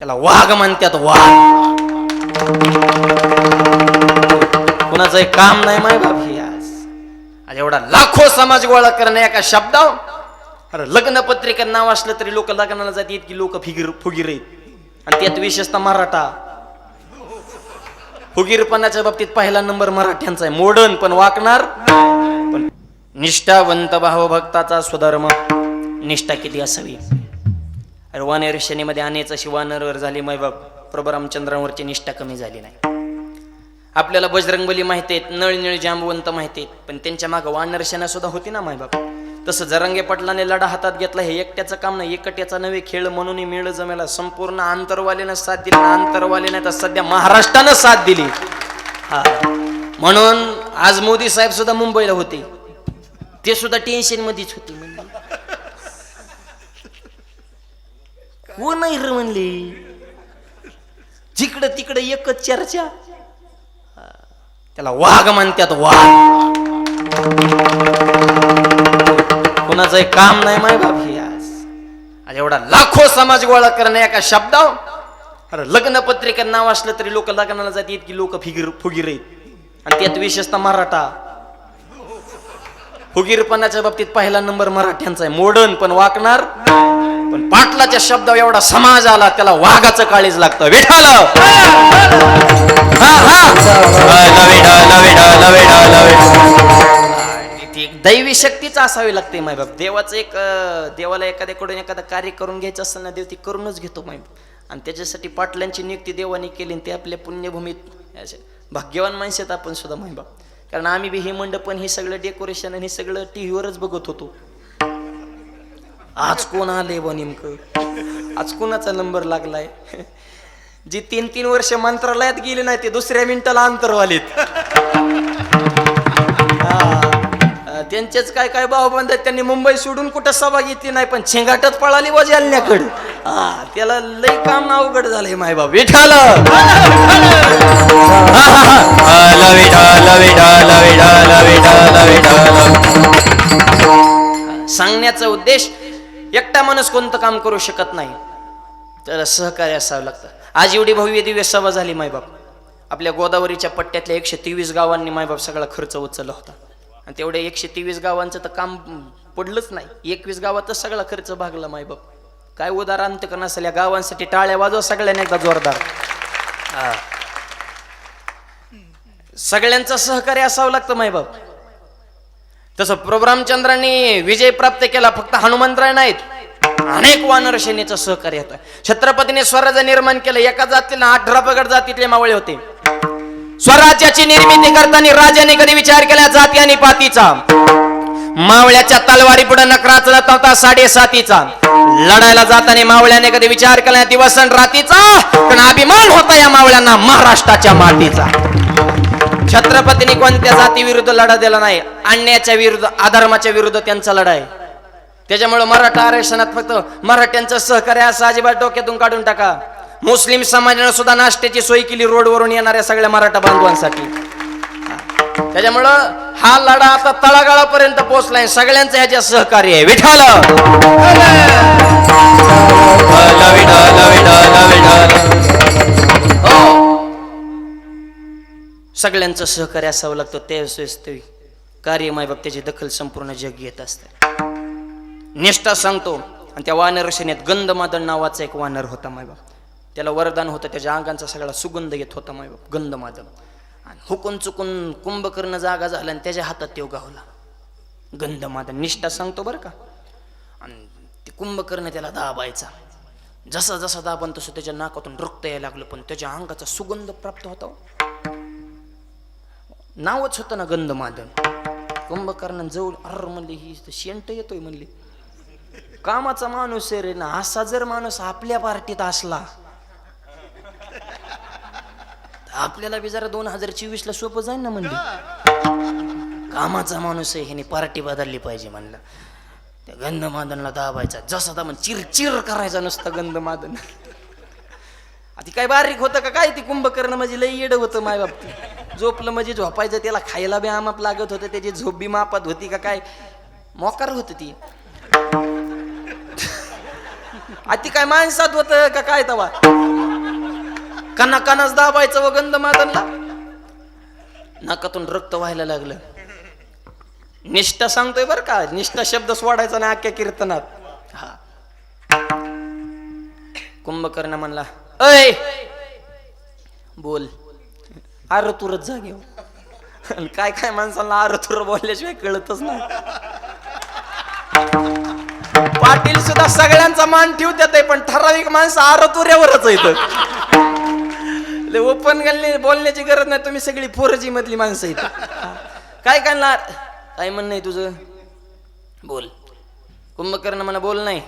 त्याला वाघ म्हणतात वाघ. कुणाचं एक काम नाही माय बाप ही आज. एवढा लाखो समाज गोळा करणं एका शब्दाव अरे लग्न पत्रिका नाव असलं तरी लोक लग्नाला जात इतकी लोक फिगीर फुगीर आहेत. आणि त्यात विशेषतः मराठा. फुगीरपणाच्या बाबतीत पहिला नंबर मराठ्यांचा आहे. मोडर्न पण वाकणार पण निष्ठावंत भावभक्ताचा स्वधर्म. निष्ठा किती असावी? अरे वानेर शनीमध्ये आण्याचं अशी वानरवर झाली मायबाप प्रभू निष्ठा कमी झाली नाही. आपल्याला बजरंगबली माहिती आहेत नळनिळ जांबवंत माहिती आहेत पण त्यांच्या मागं वानर सेना सुद्धा होती ना मायबाप तसं जरंगे पटलाने लढा हातात घेतला हे एकट्याचं काम नाही एकट्याचा नव्हे खेळ म्हणून मेळ जमेला. संपूर्ण आंतरवालीनं साथ दिली आंतरवाली नाही तर सध्या महाराष्ट्रानं साथ दिली. हा. म्हणून आज मोदी साहेब सुद्धा मुंबईला होते. ते सुद्धा टेन्शन मध्येच होते. म्हणजे कोण नाही रे म्हणले? जिकडं तिकडं एकच चर्चा. त्याला वाघ म्हणतात वाघ. कोणाचं काम नाही माय बाप हे आज. एवढा लाखो समाज गोळा करणं एका शब्दाव अरे लग्न पत्रिका नाव असलं तरी लोक लग्नाला जात इतकी लोक फिगीर फुगीर आहेत. आणि त्यात विशेषतः मराठा. फुगीरपणाच्या बाबतीत पहिला नंबर मराठ्यांचा आहे. मोडर्न पण वाकणार. पण पाटलाच्या शब्द एवढा समाज आला त्याला वाघाचं काळीज लागतं. विठाल! दैवी शक्तीच असावी लागते माय बाप देवाचं एक देवाला एखाद्याकडून एखादं कार्य करून घ्यायचं असेल ना देव ती करूनच घेतो माय आणि त्याच्यासाठी पाटलांची नियुक्ती देवाने केली आणि ते आपल्या पुण्यभूमीत भाग्यवान माणसं आपण सुद्धा माय बाप कारण आम्ही बी हे मंडपन हे सगळं डेकोरेशन आणि हे सगळं टी व्हीवरच बघत होतो. आज कोण आले व नेमकं? आज कोणाचा नंबर लागलाय? जी तीन तीन वर्ष मंत्रालयात गेले नाही ते दुसऱ्या मिनिटाला अंतरवालीत. त्यांचेच काय काय भावबंद आहेत त्यांनी मुंबई सोडून कुठं सभा घेतली नाही पण छेंगाटच पळाली बा जालन्याकडे. हा त्याला लई काम अवघड झालंय माय बाप विठाल सांगण्याचा उद्देश एकटा माणूस कोणतं काम करू शकत नाही. त्याला सहकार्य असावं लागतं. आज एवढी भव्य दिव्य सभा झाली मायबाप. आपल्या गोदावरीच्या पट्ट्यातल्या एकशे तेवीस गावांनी मायबाप सगळा खर्च उचलला होता. आणि तेवढ्या एकशे तेवीस गावांचं तर काम पडलंच नाही. एकवीस गावातच सगळा खर्च भागला मायबाप. काय उदाहरण तर नसेल या गावांसाठी टाळ्या वाजवा सगळ्यांनी एकदा जोरदार. सगळ्यांचं सहकार्य असावं लागतं मायबाप. तसं प्रभू रामचंद्रांनी विजय प्राप्त केला फक्त हनुमंतराय नाहीत. अनेक वानर सेनेचं सहकार्य होतं. छत्रपतीने स्वराज्य निर्माण केलं. एका जातीला अठरा पगड जातीतले मावळे होते. स्वराज्याची निर्मिती करताना राजाने कधी विचार केला जाती आणि पातीचा? मावळ्याच्या तलवारी पुढे नकरा चढत होता साडेसातीचा. लढायला जाताना मावळ्याने कधी विचार केला दिवस रातीचा? पण अभिमान होता या मावळ्यांना महाराष्ट्राच्या मातीचा. छत्रपतीने कोणत्या जाती विरुद्ध लढा दिला नाही. अन्याच्या विरुद्ध अधर्माच्या विरुद्ध त्यांचा लढा आहे. त्याच्यामुळे मराठा आरक्षणात फक्त मराठ्यांचं सहकार्य असं अजिबात डोक्यातून काढून टाका. मुस्लिम समाजाने सुद्धा नाश्त्याची सोय केली रोडवरून येणाऱ्या सगळ्या मराठा बांधवांसाठी. त्याच्यामुळं हा लढा आता तळागाळापर्यंत पोहोचलाय. सगळ्यांचं ह्याच्यात सहकार्य आहे. विठाल सगळ्यांचं सहकार्य असावं लागतं ते कार्य मायबाप त्याची दखल संपूर्ण जग घेत असतं. निष्ठा सांगतो आणि त्या वानर सेनेत गंधमादळ नावाचा एक वानर होता मायबाप त्याला वरदान होतं त्याच्या अंगांचा सगळा सुगंध येत होता मायबाप गंधमादळ आणि हुकून चुकून कुंभकर्ण जागा झाला आणि त्याच्या हातात तो गावला. गंधमादळ निष्ठा सांगतो बरं का. आणि ते कुंभकर्ण त्याला दाबायचा. जसा जसा दाबन तसं त्याच्या नाकातून रक्त यायला लागलं पण त्याच्या अंगाचा सुगंध प्राप्त होता हो. नावच होतं ना गंधमादन. कुंभकर्ण जवळ अर म्हणले ही तर शेंट येतोय म्हणली. कामाचा माणूस आहे रे ना असा जर माणूस आपल्या पार्टीत असला आपल्याला बी जरा दोन हजार चोवीस ला सोपं जाईल ना म्हणली. कामाचा माणूस आहे ह्याने पार्टी बदलली पाहिजे म्हणलं. त्या गंधमादनला दाबायचा जसा दाबन चिर चिर करायचा नुसता गंधमादन. ती काय बारीक होतं का? काय ती कुंभकर्ण म्हणजे लई येड होतं माय बाप. झोपलं म्हणजे झोपायचं त्याला खायला बी आमाप लागत होतं त्याची झोप बी मापात होती का काय? मोकार होत ती. आती काय माणसात होत का काय तवा? कना कनाच दाबायचं व गंध मादनला नाकातून रक्त व्हायला लागलं. निष्ठा सांगतोय बर का निष्ठा शब्द सोडायचा नाही आख्या कीर्तनात. हा. कुंभकर्ण म्हणला अय बोल. आर तुरच जागे काय काय माणसांना आर तुर बोलल्याशिवाय कळतच नाही. पाटील सुद्धा सगळ्यांचा मान ठेवतात आहे, पण ठराविक माणसं आरतुऱ्यावरच येत ओपन गल्ली बोलण्याची गरज नाही तुम्ही सगळी फोरजी मधली माणसं येत काय काय काय म्हणणं आहे तुझं. बोल. कुंभकर्ण मला बोल नाही.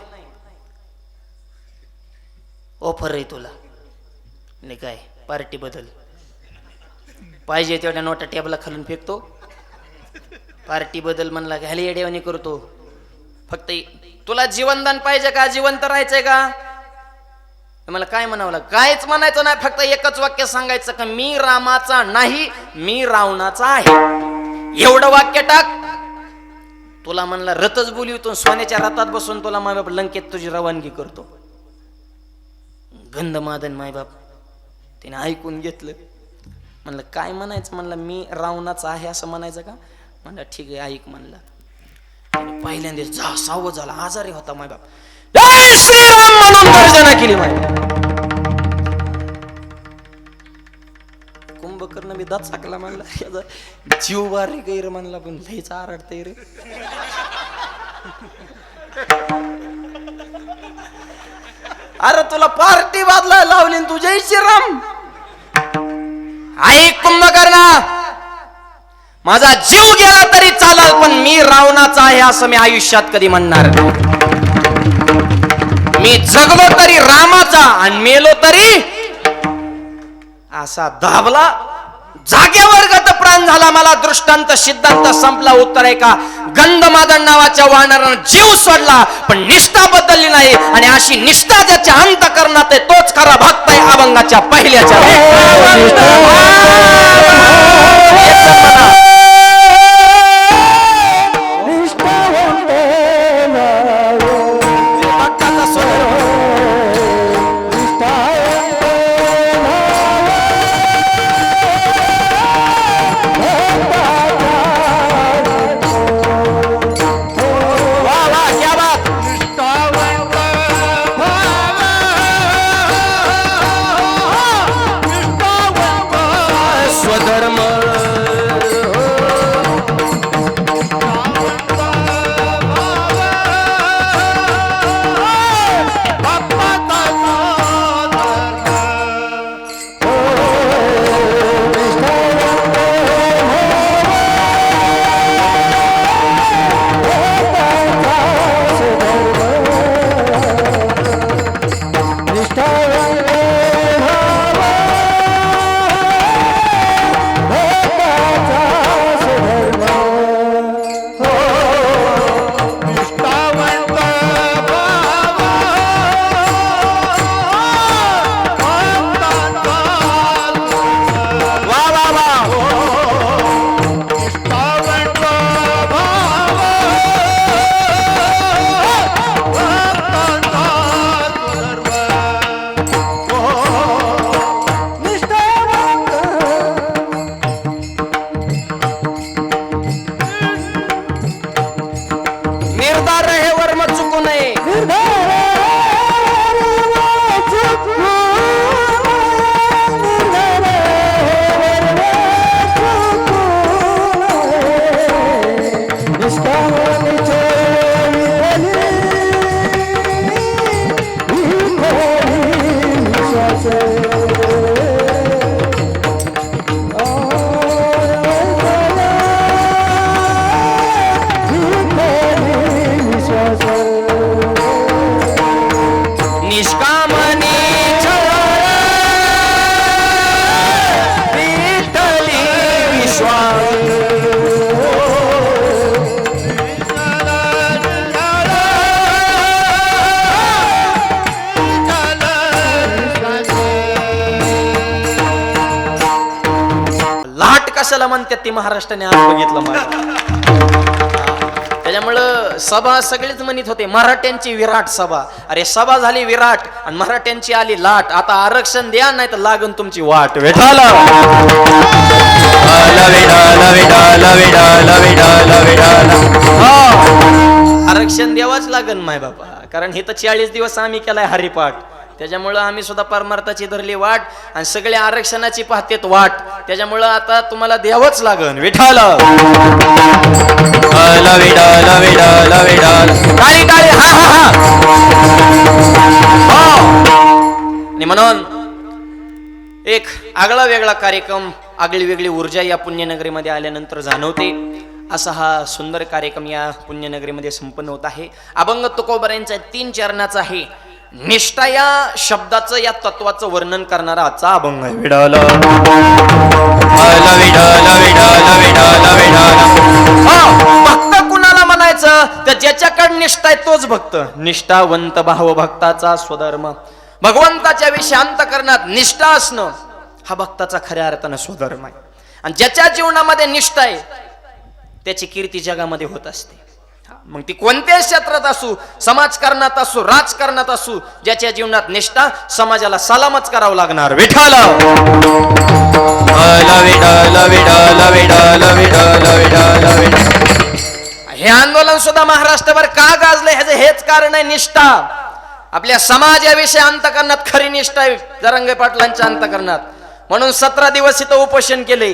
ऑफर आहे तुला. नाही काय पार्टी बदल. पाहिजे तेवढ्या नोटा टेबला खालून फेकतो. पार्टी बदल म्हणला घ्यायला येडेवानी करतो. फक्त तुला जीवनदान पाहिजे का? जिवंत राहायचंय का? मला काय म्हणावं कायच म्हणायचं नाही. फक्त एकच वाक्य सांगायचं का मी रामाचा नाही मी रावणाचा आहे. एवढं वाक्य टाक. तुला म्हणला रथच बोलवतो सोन्याच्या रथात बसून तुला मायबाप लंकेत तुझी रवानगी करतो. गंधमादन मायबाप त्याने ऐकून घेतलं. म्हणलं काय म्हणायचं? म्हणलं मी रावणाचा आहे असं म्हणायचं का? म्हणलं ठीक आहे ऐक म्हणलं. त्याने पहिल्यांदा जा सावध झाला आजारी होता मायबाप श्रीराम म्हणून गर्जना केली माय. कुंभकर्ण मी दात चाकला म्हणला जीव बारी गैर म्हणला पण लयचा आरडते रे. अरे तुला पार्टी बादला लावली न तू जय श्रीराम आई कुंभकर्णा माझा जीव गेला तरी चालल पण मी रावणाचा आहे असं मी आयुष्यात कधी म्हणणार मी जगलो तरी रामाचा आणि मेलो तरी असा दाबला जागेवर गत प्राण झाला मला दृष्टांत सिद्धांत संपला उत्तर आहे का गंधमादन नावाच्या वानरानं जीव सोडला पण निष्ठा बदलली नाही आणि अशी निष्ठा ज्याच्या अंत करण्यात आहे तोच खरा भक्त आहे अभंगाच्या पहिल्याच्या कशाला म्हणतात ती महाराष्ट्राने आज बघितलं मला? त्याच्यामुळं सभा सगळेच म्हणत होते मराठ्यांची विराट सभा. अरे सभा झाली विराट आणि मराठ्यांची आली लाट. आता आरक्षण द्या नाही तर लागन तुमची वाट. वेठाला आरक्षण द्यावाच लागन माय बाबा कारण हे तर चाळीस दिवस आम्ही केलाय हरिपाठ. त्याच्यामुळं आम्ही सुद्धा परमार्थाची धरली वाट आणि सगळे आरक्षणाची पाहतेत वाट. त्याच्यामुळं आता तुम्हाला द्यावंच लागन. विठाल हो. आणि म्हणून एक आगळा वेगळा कार्यक्रम आगळी वेगळी ऊर्जा या पुण्यनगरीमध्ये आल्यानंतर जाणवते. असा हा सुंदर कार्यक्रम या पुण्यनगरीमध्ये संपन्न होत आहे. अभंग तुकोबऱ्यांचा तीन चरणाचा आहे. निष्ठा या शब्दाचं या तत्वाचं वर्णन करणारा आजचा अभंग आहे. विडाला. भक्त कुणाला म्हणायचं? तर ज्याच्याकडे निष्ठा आहे तोच भक्त. निष्ठावंत भाव भक्ताचा स्वधर्म. भगवंताच्या विषयी अंतकरणात निष्ठा असणं हा भक्ताचा खऱ्या अर्थानं स्वधर्म आहे. आणि ज्याच्या जीवनामध्ये निष्ठा आहे त्याची कीर्ती जगामध्ये होत असते. मग ती कोणत्याही क्षेत्रात असू समाजकारणात असू राजकारणात असू ज्याच्या जीवनात निष्ठा समाजाला सलामच करावं लागणार. विठाला हे आंदोलन सुद्धा महाराष्ट्रभर का गाजलंय? ह्याचं हेच कारण आहे निष्ठा. आपल्या समाजाविषयी अंतकरणात खरी निष्ठा आहे जरंगे पाटलांच्या अंतकरणात. म्हणून सतरा दिवस इथं उपोषण केले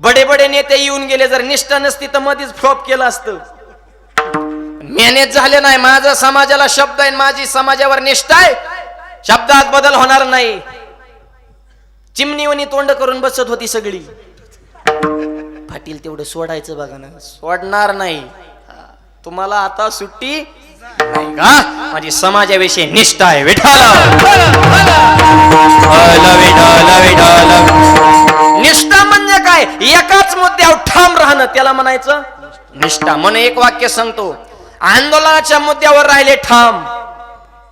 बडे बडे नेते येऊन गेले जर निष्ठा नसती तर मध्येच फ्लॉप केलं असतं. मॅनेज झाले नाही. माझा समाजाला शब्द आहे माझी समाजावर निष्ठा आहे. शब्दात बदल होणार नाही. चिमणीवनी तोंड करून बसत होती सगळी. फाटील तेवढं सोडायचं बघा ना. सोडणार नाही. तुम्हाला आता सुट्टी नाही का? माझी समाजाविषयी निष्ठा आहे. विठाल निष्ठा म्हणजे काय? एकाच मुद्द्यावर ठाम राहणं. त्याला म्हणायचं निष्ठा. म्हणून एक वाक्य सांगतो. आंदोलनाच्या मुद्द्यावर राहिले ठाम.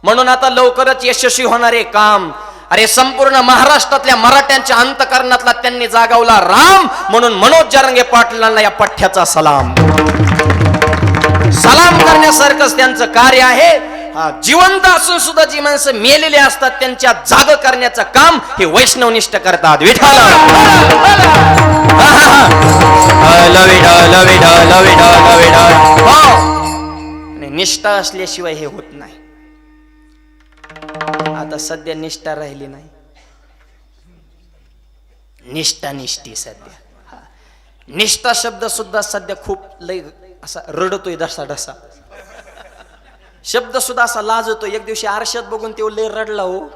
म्हणून आता लवकरच यशस्वी होणारे काम. अरे संपूर्ण महाराष्ट्रातल्या मराठ्यांच्या अंतकरणातला त्यांनी जागावला राम म्हणून मनोज जरंगे पाटलांना या पठ्याचा सलाम. सलाम करण्यासारखंच त्यांचं कार्य आहे. हा, जिवंत असून सुद्धा जी माणसं मेलेली असतात त्यांच्या जाग करण्याचं काम हे वैष्णवनिष्ठ करतात. विठाला आणि निष्ठा असल्याशिवाय हे होत नाही. आता सध्या निष्ठा राहिली नाही. निष्ठा निष्ठी सध्या. हा. निष्ठा शब्द सुद्धा सध्या खूप लय असा रडतोय डसा डसा शब्द सुद्धा असा लाजतो एक दिवशी आरशात बघून तो लय रडला हो.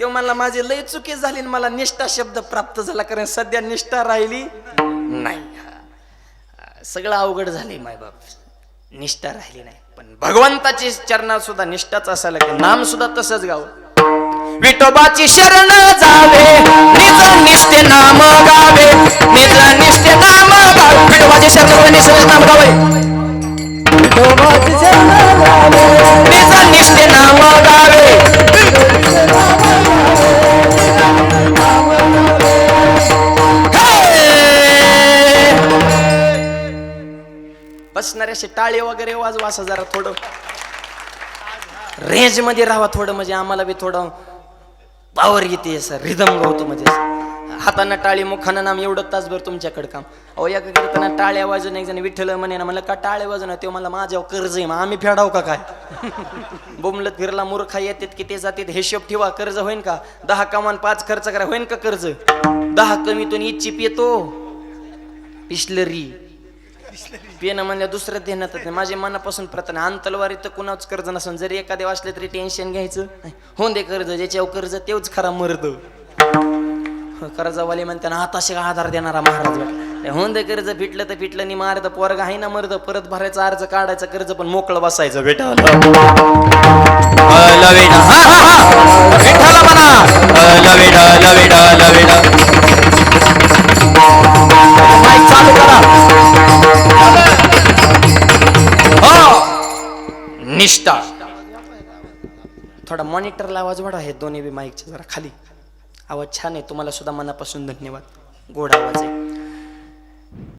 तो मला माझी लय चुकी झाली आणि मला निष्ठा शब्द प्राप्त झाला कारण सध्या निष्ठा राहिली नाही. हा. सगळं अवघड झाले मायबाप. निष्ठा राहिली नाही. पण भगवंताची चरणात सुद्धा निष्ठाच असायला की नाम सुद्धा तसंच गाव विठोबाची शरण जावे. निज निष्ठे नाम गावे. निज निष्ठे नाम गावे. विठोबाची शरण म्हणजे निज नाम गावे. निज निष्ठे नाम असे टाळे वगैरे वाजवा असं जरा थोडं. रेंजमध्ये राहा थोडं म्हणजे आम्हाला बी थोडं पावर येते सर रिदम गवतो म्हणजे. हातानं टाळी मुखानं नाम एवढं तासभर तुमच्याकडे काम. अहो या करताना टाळ्या वाजून एक जण विठ्ठल म्हणे ना म्हणलं का टाळ्या वाजून ते मला माझ्यावर कर्ज आहे मग आम्ही फेडाव का काय? बोमलत फिरला मूर्खा येतात की ते जातात हिशोब ठेवा कर्ज होईन का? दहा कमान पाच खर्च करा होईन का कर्ज? दहा कमीतून इच्छिप येतो. पिशलरी. पेन म्हणल्या दुसरं देण्यात नाही. माझ्या मनापासून प्रथम अंतलवारी तर कुणाच कर्ज नसून जरी एखाद्या वाचले तरी टेन्शन घ्यायचं. होऊन दे कर्ज. ज्याच्यावर कर्ज तेवच खरा मरद. कर्जवाले म्हणताना हाताशी आधार देणारा महाराज भेटला. होऊन दे कर्ज. फिटलं तर फिटलं नाही मारद पोरग आहे ना मर्द. परत भरायचा अर्ज काढायचं कर्ज पण मोकळं बसायचं भेटा निष्ठा. थोडा मॉनिटरला आवाज वाढा हे दोन्ही बी माईकचे जरा खाली. आवाज छान आहे तुम्हाला सुद्धा मनापासून धन्यवाद. गोड आवाज आहे.